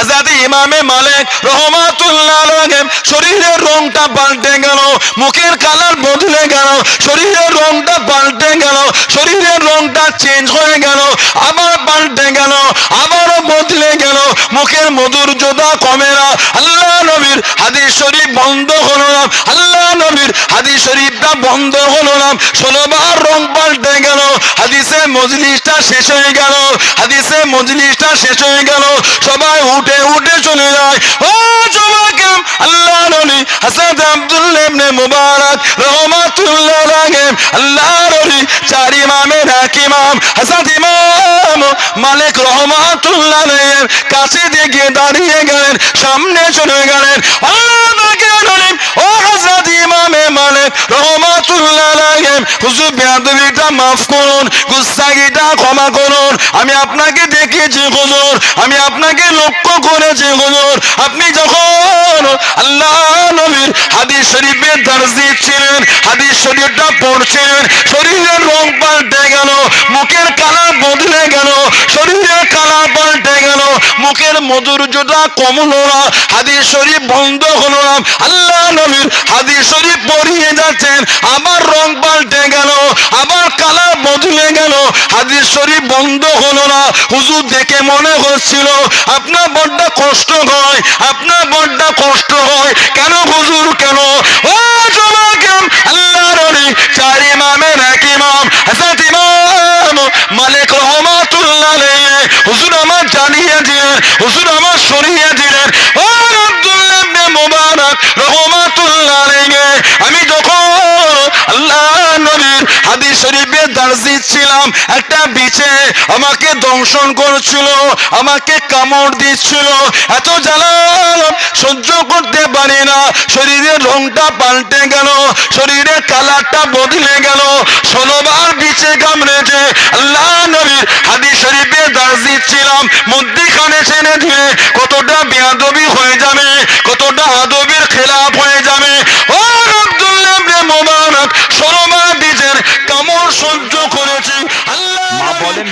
হাজার ইমামে মালিক রহমাতুল্লাহ শরীরের রংটা পাল্টে গেল, মুখের কালার বদলে গেল, শরীরের রংটা পাল্টে গেল, শরীরের রংটা চেঞ্জ হয়ে গেল, আবার পাল্টে গেল, আবারও বদলে গেল, মুখের মধুর মধুর্যতা কমে না। আল্লাহ হাদিস শরীফ বন্ধ হলো না। আল্লাহ নবীর হাদিস শরীফটা বন্ধ হলো না। ষোলোবার রং পাল্টে গেল। হাদিসের মজলিসটা শেষ হয়ে গেল। হাদিসের মজলিসটা শেষ হয়ে গেল। সবাই উঠে উঠে চলে যায়। ও সবাইকে আল্লাহ নবী হাসান আব্দুল্লাহ মুবারক রহমাতুল্লাহ আল্লাহ নবী চার এক ইমাম ইমাম, মালিক রহমাতুল্লাহ কাছে দিয়ে দাঁড়িয়ে গেলেন, সামনে চলে গেলেন। ও ইমামে মালিক রহমাতুল্লাহ হুজুর বেয়াদবিটা মাফ করুন, গুস্তাগিটা ক্ষমা করুন, আমি আপনাকে দেখেছি হুজুর, আমি আপনাকে লক্ষ্য করেছি হুজুর, আপনি যখন আল্লাহ নবীর হাদিস শরীফের দর্জি ছিলেন, হাদিস শরীফটা পড়ছিলেন, শরীরের রং পাল্টে গেল, মুখের কালার বদলে গেল শরীরের কালার পাল্টে গেল মুখের মধুর্যটা কমলো না। হাদিস শরীফ বন্ধ হলো না। আল্লাহ নবীর হাদিস শরীফ পড়িয়ে যাচ্ছেন। আবার রং পাল্টে গেল, আবার কালার বদলে গেল। হাদিস শরীফ বন্ধ হলো না। হুজুর দেখে মনে হচ্ছিল, আপনার বড্ড কষ্ট হয়, আপনার বড্ডা কষ্ট হয়। কেন হুজুর, কেন? ও জমাকেম আল্লাহ রবি চার ইমামের এক ইমাম হাসাত ইমাম মালিক রহমাতুল্লাহ আলাইহি হুজুর আমার জানিয়ে দিলেন হুজুর আমার সরিয়ে দিলেন ও আব্দুল্লাহ মোবারক রহমাতুল্লাহ আমি যখন আল্লাহ নবীর হাদিস শরীফে দিচ্ছিলাম একটা বিছে আমাকে দংশন করছিল, আমাকে কামড় দিচ্ছিল। এত জ্বালা সহ্য করতে পারি না। শরীরের রংটা পাল্টে গেল, শরীরের কালারটা বদলে গেল। ষোলোবার বিচে কামড়েছে, আল্লাহ নবীর হাদিস শরীফে দার্স দিচ্ছিলাম। মধ্যিখানে ছেড়ে দিয়ে কতটা বেয়াদবি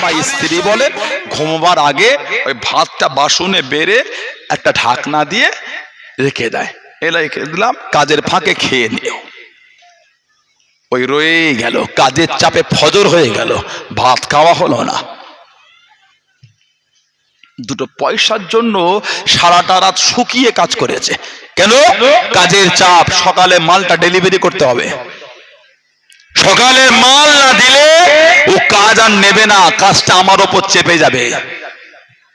বা স্ত্রী বলেন ঘুমবার আগে ওই ভাতটা বাসনে বেড়ে একটা ঢাকনা দিয়ে রেখে দেয়। এলা রেখে দিলাম, কাজের ফাঁকে খেয়ে নিও। ওই রয়ে গেল, কাজের চাপে ফজর হয়ে গেল, ভাত খাওয়া হলো না। দুটো পয়সার জন্য সারাটা রাত শুকিয়ে কাজ করেছে। কেন? কাজের চাপ, সকালে মালটা ডেলিভারি করতে হবে। সকালে মাল না দিলে ও কাজ আর নেবে না, কাজটা আমার ওপর চেপে যাবে।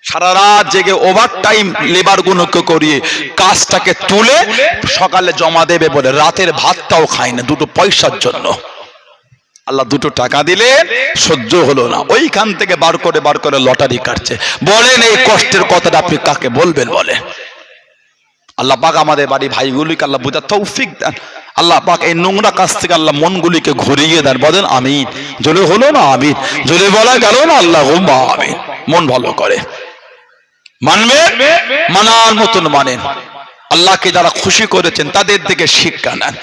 সারা রাত জেগে ওভার টাইম লেবার গুলোকে করিয়ে কাজটাকে তুলে সকালে জমা দেবে বলে, রাতের ভাতটাও খায় না, দুটো পয়সার জন্য। আল্লাহ দুটো টাকা দিলে সহ্য হলো না। ওইখান থেকে বার করে বার করে লটারি কাটছে। বলেন এই কষ্টের কথাটা আপনি কাকে বলবেন বলে? আল্লাহ পাক আমাদের বাড়ি ভাইগুলিকে আল্লাহ বুঝা তৌফিক দেন। আল্লাহ পাক এই নোংরা কাছ থেকে আল্লাহ মনগুলিকে ঘুরিয়ে দেন। বলেন, আমিন। জোরে হলো না, আমিন। জোরে বলা গেল না, আল্লাহ আমিন। মন ভালো করে। মানবে? মানার মতন মানেন। আল্লাহকে যারা খুশি করেছেন, তাদের দিকে শিক্ষা নেন।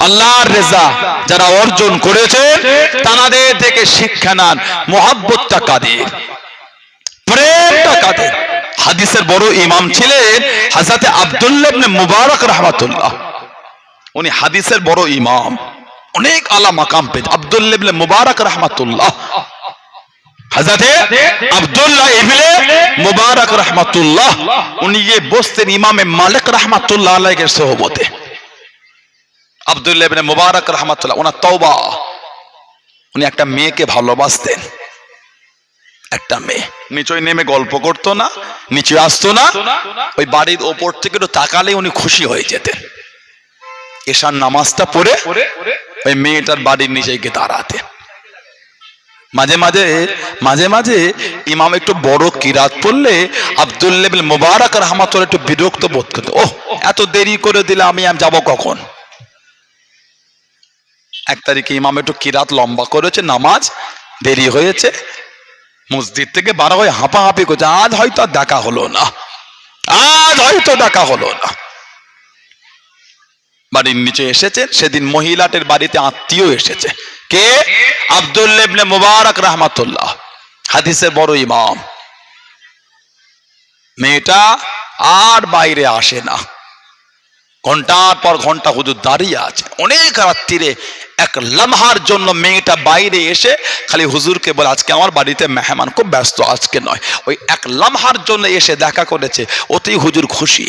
আল্লাহর রেজা যারা অর্জন করেছেন, তাদের থেকে শিক্ষা নেন। মোহাব্বতটা কাদের? প্রেমটা কাদের? হাদিসের বড় ইমাম ছিলেন হাজরাতে আব্দুল্লাহ মুবারক রাহমাতুল্লাহ। উনি হাদিসের বড় ইমাম। অনেক আলা মাকাম পেয়ে আব্দুল্লাহ মুবারক রাহমাতুল্লাহ। উনি ইমামে মালিক উনি একটা মেয়েকে ভালোবাসতেন। একটা মেয়ে। নিচয় নেমে গল্প করতো না নিচে আসতো না, ওই বাড়ির ওপর থেকে একটু তাকালে উনি খুশি হয়ে যেতেন। এশার নামাজটা পড়ে ওই মেয়েটার বাড়ির নিচে গিয়ে দাঁড়াতে মাঝে মাঝে মাঝে মাঝে ইমাম একটু বড় কিরাত পড়লে আব্দুল্লাবিল মুবারক রহমাতুল্লাহ একটু বিরক্ত বোধ করতো ও এত দেরি করে দিলে আমি যাব কখন? এক তারিখে ইমাম একটু কিরাত লম্বা করেছে, নামাজ দেরি হয়েছে মসজিদ থেকে বার হয়ে হাঁপাহাঁপি করছে, আজ হয়তো দেখা হলো না। আজ হয়তো দেখা হলো না। বাড়ির নিচে এসেছে সেদিন বাড়িতে আত্মীয় এসেছে। কে? মুবারক রহমাতুল্লাহ। হাদিসের বড় ইমাম। মেয়েটা আর বাইরে আসে না। ঘণ্টার পর ঘণ্টা হুজুর দাঁড়িয়ে আছে। অনেক রাত্রিরে এক লামহার জন্য মেয়েটা বাইরে এসে খালি হুজুরকে বলে, আজকে আমার বাড়িতে মেহমান খুব ব্যস্ত, আজকে নয়। ওই এক লামহার জন্য এসে দেখা করেছে ওতেই হুজুর খুশি।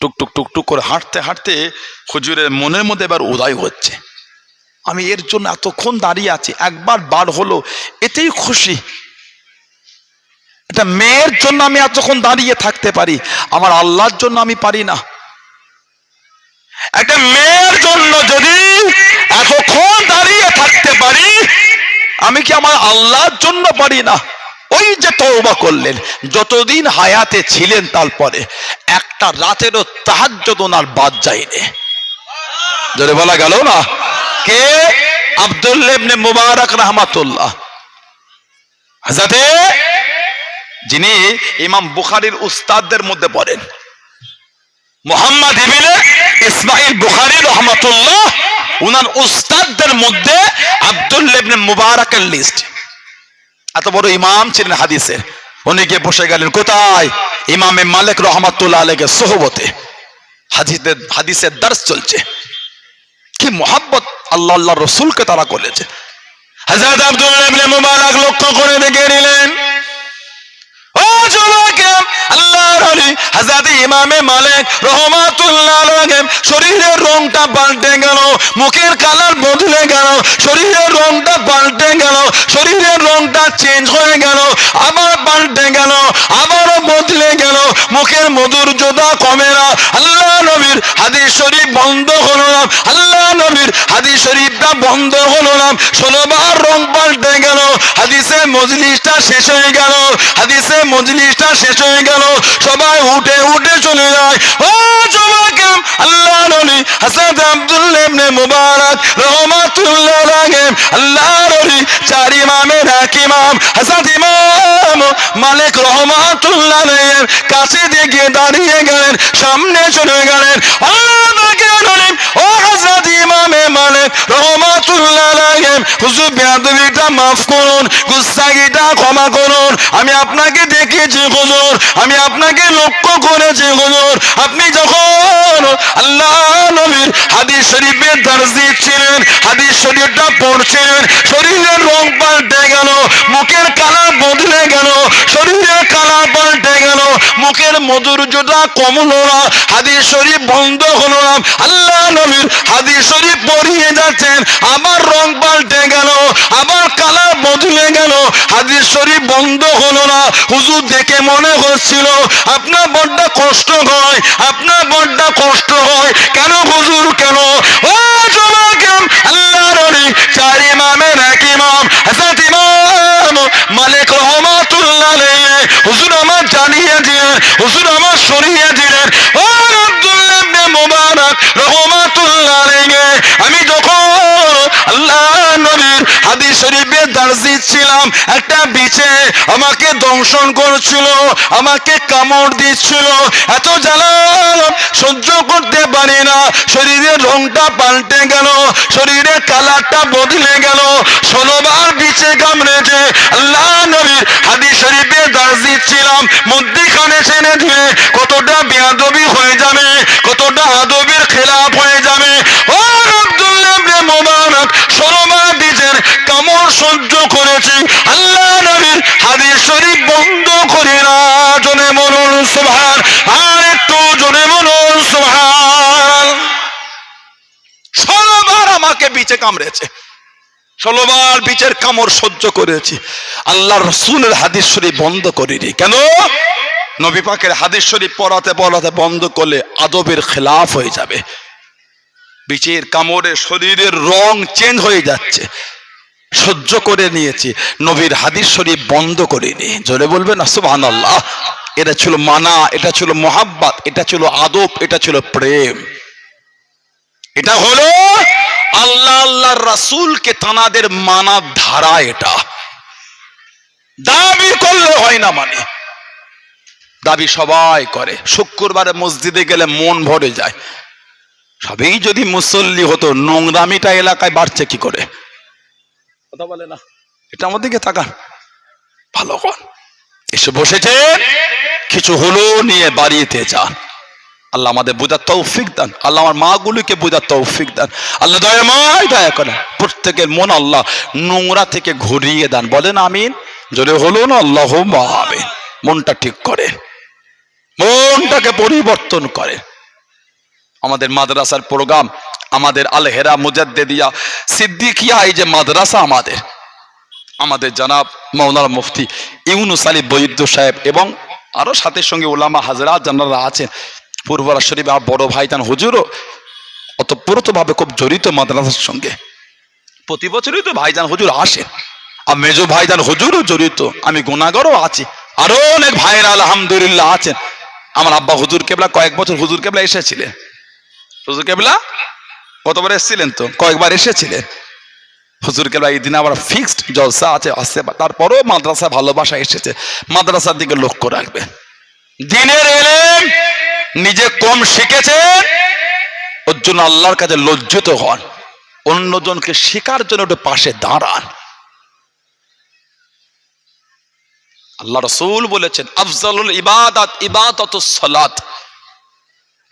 টুক টুক টুক টুক করে হাঁটতে হাঁটতে হুজুরের মনের মধ্যে এবার উদয় হচ্ছে। আমি এর জন্য এতক্ষণ দাঁড়িয়ে আছি, একবার বার হলো, এতেই খুশি। এটা মেয়ের জন্য আমি এতক্ষণ দাঁড়িয়ে থাকতে পারি আমার আল্লাহর জন্য আমি পারি না। একটা মেয়ের জন্য যদি এতক্ষণ দাঁড়িয়ে থাকতে পারি, আমি কি আমার আল্লাহর জন্য পারি না? ওই যে তওবা করলেন, যতদিন হায়াতে ছিলেন তারপরে, একটা রাতেরও তাহাজ্জুদ ওনার বাদ যায়নি। জোরে বলা গেল না? কে? আব্দুল্লাহ ইবনে মুবারক রাহমাতুল্লাহ। যিনি ইমাম বুখারীর উস্তাদদের মধ্যে পড়েন। মোহাম্মদ ইবিনে ইসমাইল বুখারী রহমতুল্লাহ, উনার উস্তাদদের মধ্যে আব্দুল্লাহ ইবনে মুবারকের লিস্ট এত বড় ইমাম ছিলেন হাদিসের উনি গিয়ে বসে গেলেন, কোথায়? ইমামে মালিক রহমতুল্লাহ আলাইকে সোহবতে। হাদিসের হাদিসের দার্স চলছে। কি মোহাব্বত আল্লাহ আল্লাহ রসুলকে তারা করেছে। হযরত আব্দুল্লাহ মুবারক লক্ষ্য করে দেখে নিলেন চেঞ্জ হয়ে আবার গেল, আবারও বদলে গেল, মুখের মধুর জোদা কমে না। আল্লাহ নবীর হাদিস শরীফ বন্ধ হলো না। আল্লাহ নবীর হাদিস শরীফটা বন্ধ হলো না। ষোলোবার রং পাল্টে গেল হাদিসে মজলিসটা শেষ হয়ে গেল। হাদিসে মজলিসটা শেষ হয়ে গেল। সবাই উঠে উঠে চলে যায়। ও জমাকে আল্লাহ নবী হাসান আব্দুল্লাহ ইবনে মুবারক, রহমাতুল্লাহ আলাইহি আল্লাহ নবী চার ইমামের এক ইমাম হাসান ইমাম মালিক রহমাতুল্লাহ আলাইহির কাছে দিয়ে দাঁড়িয়ে গেলেন, সামনে চলে গেলেন। আল্লাহ তাকে বলেন ও হযরত আমি আপনাকে দেখেছি, হুজুর। আমি আপনাকে লক্ষ্য করেছি, হুজুর। আপনি যখন আল্লাহ নবীর হাদিস শরীফের দর্জ দিচ্ছিলেন, হাদিস শরীফটা পড়ছিলেন, শরীরের রং পাল্টে গেল, মুখের কালার বদলে গেল, শরীরের গেল মুখের মধুর্যটা কমলো না, হাদিস শরীফ বন্ধ হলো না। আল্লাহ নবীর হাদিস শরীফ পড়িয়ে যাচ্ছেন, আবার রং পাল্টে গেল, আবার কালার বদলে গেল, হাদিস শরীফ বন্ধ হলো না। হুজুর দেখে মনে হচ্ছিল, আপনার বড্ডা কষ্ট হয়, আপনার বড্ডা কষ্ট হয়। কেন হুজুর, কেন দার্জ একটা বিছে আমাকে দংশন করছিল, আমাকে কামড় দিচ্ছিল। এত জ্বালা সহ্য করতে পারি না। শরীরের রংটা পাল্টে গেল, শরীরের কালারটা বদলে গেল। ষোলোবার বিছে কামড়েছে, আল্লাহ নবীর হাদিস শরীফে দার্জ দিচ্ছিলাম। মধ্যিখানে ছেড়ে দিয়ে বিচে কামড়েছে। ষোলোবার বিচের কামড় সহ্য করেছি। আল্লাহ রসুলের হাদিস শরীফ বন্ধ করিনি। কেন? নবী পাকের হাদিস শরীফ পড়াতে পড়াতে বন্ধ করলে আদবের খেলাফ হয়ে যাবে। বিচের কামড়ে শরীরের রং চেঞ্জ হয়ে যাচ্ছে। সহ্য করে নিয়েছি। নবীর হাদিস শরীফ বন্ধ করিনি। জোরে বলবেন না সুবহান আল্লাহ এটা ছিল মানা, এটা ছিল মোহাব্বত, এটা ছিল আদব, এটা ছিল প্রেম। এটা হলো আল্লাহ আল্লাহ রাসূলকে তানাদের মানার ধারা এটা। দাবি করলে হয় না মানে। দাবি সবাই করে। শুক্রবারে মসজিদে গেলে মন ভরে যায়। সবই যদি মুসল্লি হতো, নোংরামিটা এলাকায় বাড়ছে কি করে? কথা বলে না। এটা আমাদের দিকে তাকান। ভালো কর। এসে বসেছে কিছু হলো নিয়ে বাড়িতে যান। আল্লাহ আমাদের বোঝার তৌফিক দান। আল্লাহ আমার মাগুলিকে বোঝার তৌফিক দান। আল্লাহ দয়াময় দয়া করেন প্রত্যেকের মন আল্লাহ নোংরা থেকে ঘুরিয়ে দেন। বলেন আমিন। যদি হলো না আল্লাহ আমিন। মনটা ঠিক করে মনটাকে পরিবর্তন করে আমাদের মাদ্রাসার প্রোগ্রাম, আমাদের আল হেরা মুজাদ্দেদিয়া, সিদ্দিকিয়া, এই যে মাদ্রাসা আমাদের। আমাদের জনাব মৌলানা মুফতি ইউনুস আলী বৈদ্য সাহেব এবং আরও সাথে সঙ্গে ওলামা হাজরা জানারা আছেন। পূর্বরা শরীফ আমার বড় ভাই ভাইজান হুজুরও অতপ্রতভাবে খুব জড়িত মাদ্রাসার সঙ্গে। প্রতি বছরই তো ভাইজান হুজুর আসে। আর মেজো ভাইজান হুজুরও জড়িত। আমি গুণাগরও আছি। আরও অনেক ভাইরা আলহামদুলিল্লাহ আছেন। আমার আব্বা হুজুর কেবলা কয়েক বছর হুজুর কেবলা এসেছিলেন। হুজুর কেবলা? কতবার এসেছিলেন তো? কয়েকবার এসেছিলেন। হুজুর কেবলা এই দিন আবার ফিক্সড জলসা আছে, আসছে। তারপরেও মাদ্রাসা ভালোবাসা এসেছে। মাদ্রাসার দিকে লক্ষ্য রাখবে দিনের এলেম নিজে কম শিখেছে, ওর জন্য আল্লাহর কাছে লজ্জিত হন। অন্যজনকে শেখার জন্য একটু পাশে দাঁড়ান। আল্লাহ রসুল বলেছেন, আফজালুল ইবাদাত ইবাদত সালাত।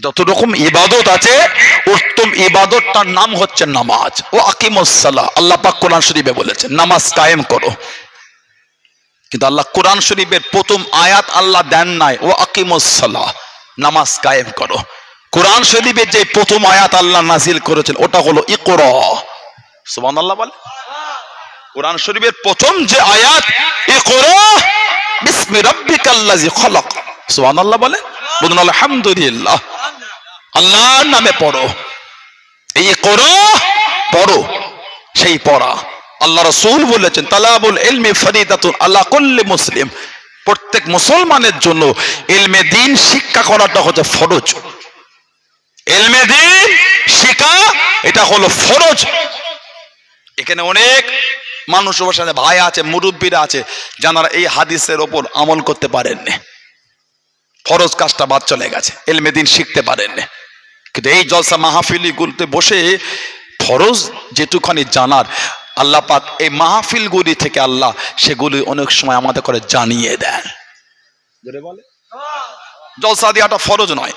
যত রকম ইবাদত আছে, উত্তম ইবাদতটার নাম হচ্ছে নামাজ। ও আকিমুসাল্লাহ আল্লাহ পাক কোরআন শরীফে বলেছেন, নামাজ কায়েম করো। কিন্তু আল্লাহ কোরআন শরীফের প্রথম আয়াত আল্লাহ দেন নাই, ও আকিমুসাল্লাহ নামাজ কায়েম করো। কোরআন শরীফের যে প্রথম আয়াত আল্লাহ নাজিল করেছেন, ওটা হলো ইকর। সুবান আল্লাহ বলে কোরআন শরীফের প্রথম যে আয়াত, ইকর আল্লাহ রসুল বলেছেন, তালাবুল ইলমি ফরিদাতুন আল্লাহ কুল্লি মুসলিম। প্রত্যেক মুসলমানের জন্য ইলমে দিন শিক্ষা করাটা হচ্ছে ফরজ। ইলমে দিন শিক্ষা, এটা হলো ফরজ। এখানে অনেক মানুষ বসে ভাই আছে, মুরব্বীরা আছে, যারা এই হাদিসের ওপর আমল করতে পারেননি। ফরজ কাজটা বাদ চলে গেছে, এলমে দিন শিখতে পারেননি। কিন্তু এই জলসা মাহফিলি গুলতে বসে ফরজ যেটুখানি জানার আল্লাহ পাক এই মাহফিলগুলি থেকে আল্লাহ সেগুলি অনেক সময় আমাদের করে জানিয়ে দেন। বলে? জলসা দেওয়াটা ফরজ নয়।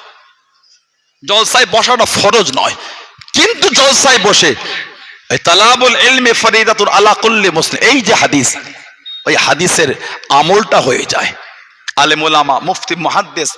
জলসায় বসাটা ফরজ নয়। কিন্তু জলসায় বসে মুসলিম, এই যে হাদিস, ওই হাদিসের আমলটা হয়ে যায়। আলেম ওলামা মুফতি, মুহাদ্দিস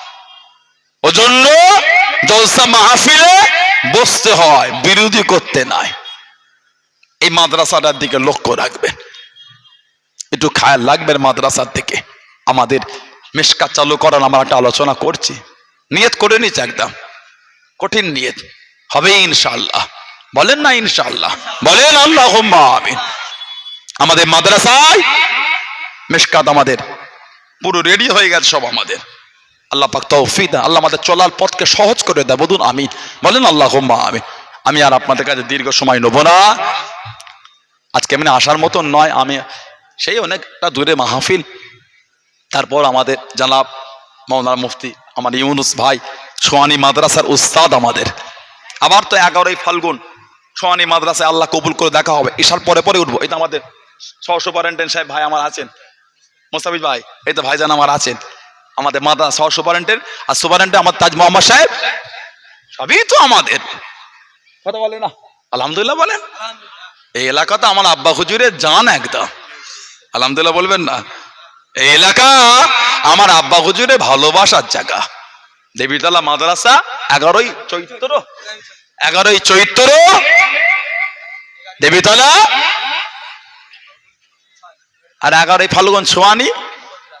ওজন্য জলসা মাহফিলে বসতে হয়, বিরোধী করতে নাই। এই মাদ্রাসাটার দিকে লক্ষ্য রাখবেন। একটু খায়াল রাখবেন মাদ্রাসার দিকে আমাদের মেশকা চালু করার আমরা একটা আলোচনা করছি। নিয়ত করে নিচ্ছে একদম। কঠিন নিয়ত। হবে ইনশাআল্লাহ। বলেন না ইনশাল্লাহ বলেন আল্লাহ আমাদের মাদ্রাসায় মেশকাত আমাদের পুরো রেডি হয়ে গেছে সব আমাদের। আল্লাহ পাক তৌফিক দেন। আল্লাহ আমাদের চলার পথকে সহজ করে দেয় বলুন আমি বলেন আল্লাহ আমি আমি আর আপনাদের কাছে দীর্ঘ সময় নেব না। আজকে এমনি আসার মতন নয়, আমি সেই অনেকটা দূরে মাহফিল। তারপর আমাদের জানাব মৌলানা মুফতি আমার ইউনুস ভাই, সোয়ানি মাদ্রাসার উস্তাদ আমাদের। আবার তো এগারোই ফাল্গুন, সোয়ানি মাদ্রাসায় আল্লাহ কবুল করে দেখা হবে। ঈশার পরে পরে উঠবো। এটা আমাদের সহ সুপারেন্টেন্ট সাহেব ভাই আমার আছেন। মোস্তাফিজ ভাই, এই তো ভাইজান আমার আছেন। আমাদের মাদা সহ সুপারেন্টের, আর সুপারেন্টে আমার তাজ মোহাম্মদ সাহেব। সবই তো আমাদের। কথা বলে না? আলহামদুলিল্লাহ বলেন। এই এলাকাতে আমার আব্বা হুজুরের জান একদম। আলহামদুলিল্লাহ বলবেন না। এই এলাকা আমার আব্বা হুজুরের ভালোবাসার জায়গা। দেবীতলা মাদ্রাসা এগারোই চৈত্র। এগারোই চৈত্র। দেবীতলা। আর এগারোই ফাল্গুন সোয়ানি।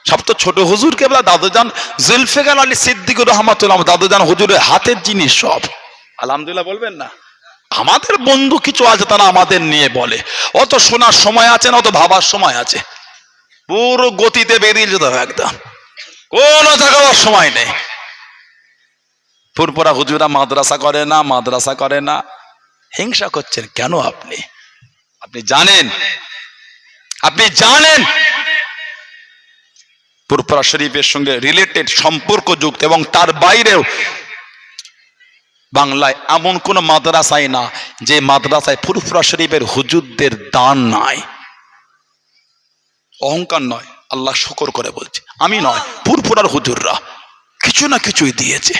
সব তো ছোট হুজুর কে কেবলা দাদুজান জুলফিকার আলী সিদ্দিকুর রহমাতুল্লাহ দাদুজান হুজুরের হাতের জিনিস সব। আলহামদুলিল্লাহ বলবেন না? আমাদের বন্ধু কিছু আছে তারা আমাদের নিয়ে বলে। অত শোনার সময় আছে না অত ভাবার সময় আছে। পুরো গতিতে বেরিয়ে যেতে হবে একদম। কোনো জায়গার সময় নেই। পুরপুরা হুজুরা মাদ্রাসা করে না মাদ্রাসা করে না। হিংসা করছেন কেন আপনি? আপনি জানেন? আপনি জানেন? পুরপুরা শরীফের সঙ্গে রিলেটেড সম্পর্কযুক্ত এবং তার বাইরেও বাংলায় এমন কোন মাদ্রাসায় না যে মাদ্রাসায় ফুরফুরা শরীফের হুজুরদের দান নাই। অহংকার নয়, আল্লাহ শকর করে বলছে। আমি নয় ফুরফুরার হুজুররা কিছু না কিছুই দিয়েছে।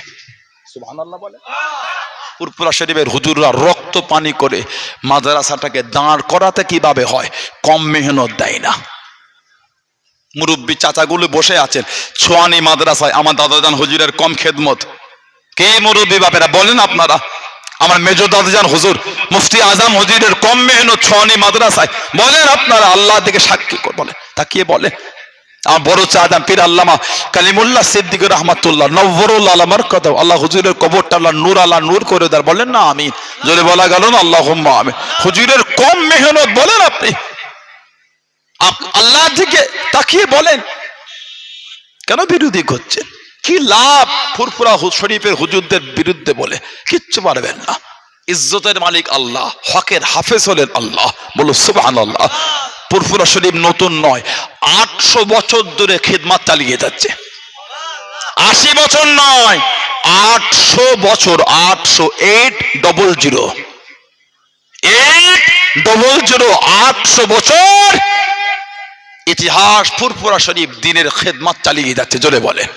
ফুরফুরা শরীফের হুজুররা রক্ত পানি করে মাদ্রাসাটাকে দাঁড় করাতে কীভাবে হয়, কম মেহনত দেয় না। মুরব্বী চাচাগুলো বসে আছেন। ছোয়ানি মাদ্রাসায় আমার দাদাজান হুজুরের কম খেদমত। কে মুরব্বী বাপেরা বলেন আপনারা? আমার মেজর দাদাজান হুজুর, মুফতি আজম হুজুরের কম মেহনত ছোয়ানি মাদ্রাসায়। বলেন আপনারা, আল্লাহ দিকে সাক্ষী বলেন। তাকিয়ে বলে। আমার বড় চাঁদাম পীর আল্লামা কালিমুল্লাহ সিদ্দিক রহমাতুল্লাহ, নব্বরুল আলমার কথা আল্লাহ হুজুরের কবরটা আল্লাহ নূর আল্লাহ নূর করে দেয় বলেন না আমি জোরে বলা গেল না আল্লাহ আমি হুজুরের কম মেহনত বলেন আপনি। আপ- আল্লাহ দিকে তাকিয়ে বলেন, কেন বিরোধী করছেন? কি লাভ ফুরফুরা শরীফের হুজুরদের বিরুদ্ধে বলে? কিচ্ছু পারবেন না। ইজ্জতের মালিক আল্লাহ, হকের হাফেজ হলেন আল্লাহ। বলো সুবাহান আল্লাহ ফুরফুরা শরীফ নতুন নয়, আটশো বছর ধরে খিদমাত চালিয়ে যাচ্ছে। আশি বছর নয়, আটশো বছর, আটশো eight double zero eight double zero আটশো বছর ইতিহাস ফুরফুরা শরীফ দিনের খেদমাত চালিয়ে যাচ্ছে, জোরে বলে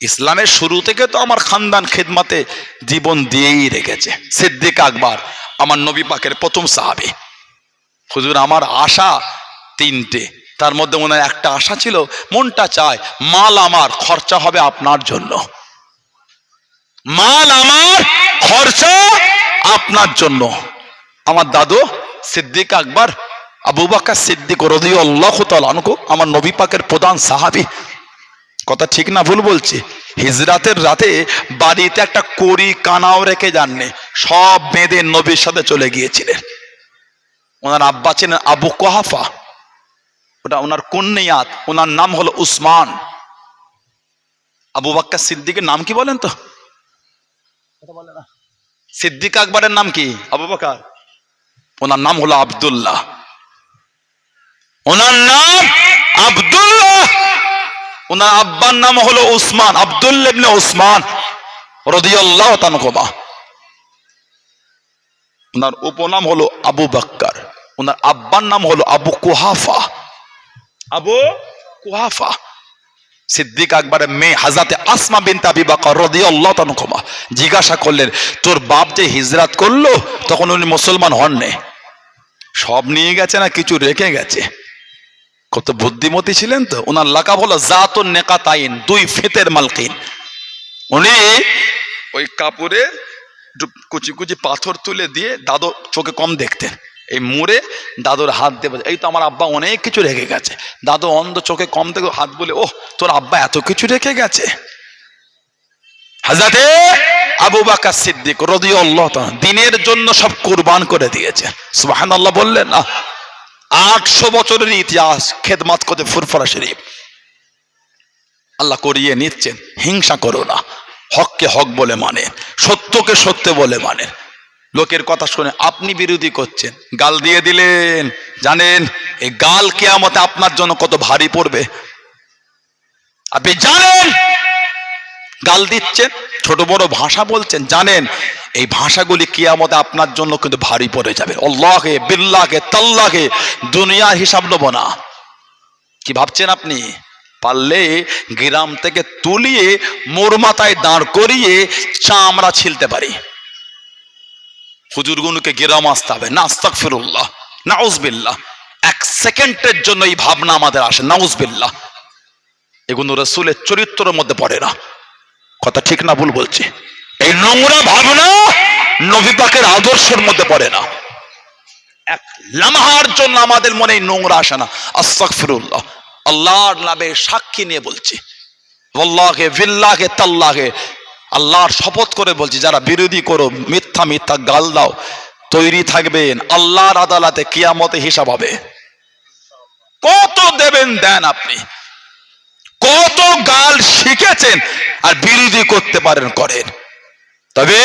ইসলামের শুরু থেকে তো আমার খানদান খেদমাতে জীবন দিয়েই রেখেছে। সিদ্দিক আকবর, আমার নবী পাকের প্রথম সাহাবি। হুজুর, আমার আশা তিনটে। তার মধ্যে মনে হয় একটা আশা ছিল, মনটা চায় মাল আমার, খরচা হবে আপনার জন্য। মাল আমার, খরচা আপনার জন্য। আমার দাদু সিদ্দিক আকবর আবু বাক্কা সিদ্দিক রদি আল্লাহ আনুকো আমার নবী পাকের প্রধান সাহাবি। কথা ঠিক না ভুল বলছি? হিজরাতের রাতে বাড়িতে একটা করি কানাও রেখে যাননি। সব বেঁধে নবীর সাথে চলে গিয়েছিলেন। ওনার আব্বা ছিলেন আবু কোহাফা। ওটা ওনার কন্যাত ওনার নাম হলো উসমান। আবু বাক্কা সিদ্দিকের নাম কি বলেন তো? সিদ্দিক আকবরের নাম কি? আবু বাকার। ওনার নাম হলো আব্দুল্লাহ। ওনার নাম আব্দুল্লাহ। ওনার আব্বার নাম হলো উসমান, আব্দুল্লাহ ইবনে উসমান রাদিয়াল্লাহু তাআলা ওনার উপনাম হলো আবু বাক্কার। ওনার আব্বার নাম হলো আবু কুহাফা। আবু কুহাফা। সিদ্দিক আকবরের মেয়ে হাজাতে আসমা বিনতে আবি বকর রাদিয়াল্লাহু তাআলা জিজ্ঞাসা করলেন, তোর বাপ যে হিজরাত করল? তখন উনি মুসলমান হননি। সব নিয়ে গেছে না কিছু রেখে গেছে? কত বুদ্ধিমতী ছিলেন তো? ওনার লাকাব হলো জাত নেকাতাইন, দুই ফেতের মালকিন। উনি ওই কাপড়ে কুচি কুচি পাথর তুলে দিয়ে দাদু চোখে কম দেখতেন। এই মুড়ে দাদুর হাত দেবে এই তো আমার আব্বা অনেক কিছু রেখে গেছে। দাদু অন্ধ চোখে কম থেকে হাত বলে, ওহ, তোর আব্বা এত কিছু রেখে গেছে? হাজাতে আবু বাকা সিদ্দিক রদিয়াল্লাহু তাআলা দিনের জন্য সব কোরবান করে দিয়েছে। সুবহানাল্লাহ বললেন না আটশো বছরের ইতিহাস খেদমাত করে ফুরফরা শরীফ। আল্লাহ করিয়ে নিচ্ছেন, হিংসা করো না। হককে হক বলে মানে সত্যকে সত্য বলে মানে। লোকের কথা শুনে আপনি বিরোধী করছেন, গাল দিয়ে দিলেন, জানেন, এই গাল কেয়ামতে আপনার জন্য কত ভারী পড়বে। আপনি জানেন, গাল দিচ্ছেন ছোট বড় ভাষা বলছেন, জানেন, এই ভাষাগুলি কিয়ামতে আপনার জন্য কিন্তু ভারী পড়ে যাবে। আল্লাহকে, বিল্লাহকে, তাল্লাহকে দুনিয়ার হিসাব নেব না। কি ভাবছেন আপনি? পারলে গ্রাম থেকে তুলিয়ে মোর মাথায় দাঁড় করিয়ে চামড়া ছিলতে পারি। হুজুরগুনুকে গ্রাম আসতে হবে। না আস্তাক ফিরুল্লাহ নাউজবিল্লাহ এক সেকেন্ডের জন্য এই ভাবনা আমাদের আসে নাউজবিল্লাহ এগুলো রসুলের চরিত্রের মধ্যে পড়ে না। কথা ঠিক না, ভুল বলছি। এই নোংরা ভাবনা নবী পাকের আদর্শের মধ্যে পড়ে না। এক লামহার জন্য আমাদের মনে এই নোংরা আসে না। আস্তাগফিরুল্লাহ। আল্লাহর নামে সাক্ষী নিয়ে বলছি। আল্লাহকে বিল্লাহকে তাল্লাহকে আল্লাহর শপথ করে বলছি, যারা বিরোধী করো, মিথ্যা মিথ্যা গাল দাও, তৈরি থাকবেন। আল্লাহর আদালতে কিয়ামতে হিসাব হবে। কত দেবেন দেন আপনি? কত গাল শিখেছেন আর বিরোধী করতে পারেন, করেন। তবে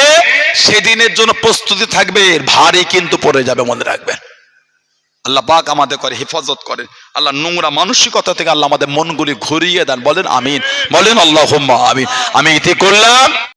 সেদিনের জন্য প্রস্তুতি থাকবে ভারী কিন্তু পড়ে যাবে, মনে রাখবেন। আল্লাহ পাক আমাদের করে হেফাজত করে আল্লাহ নোংরা মানসিকতা থেকে আল্লাহ আমাদের মনগুলি ঘুরিয়ে দেন। বলেন আমিন। বলেন আল্লাহ আমিন। আমি ইতি করলাম?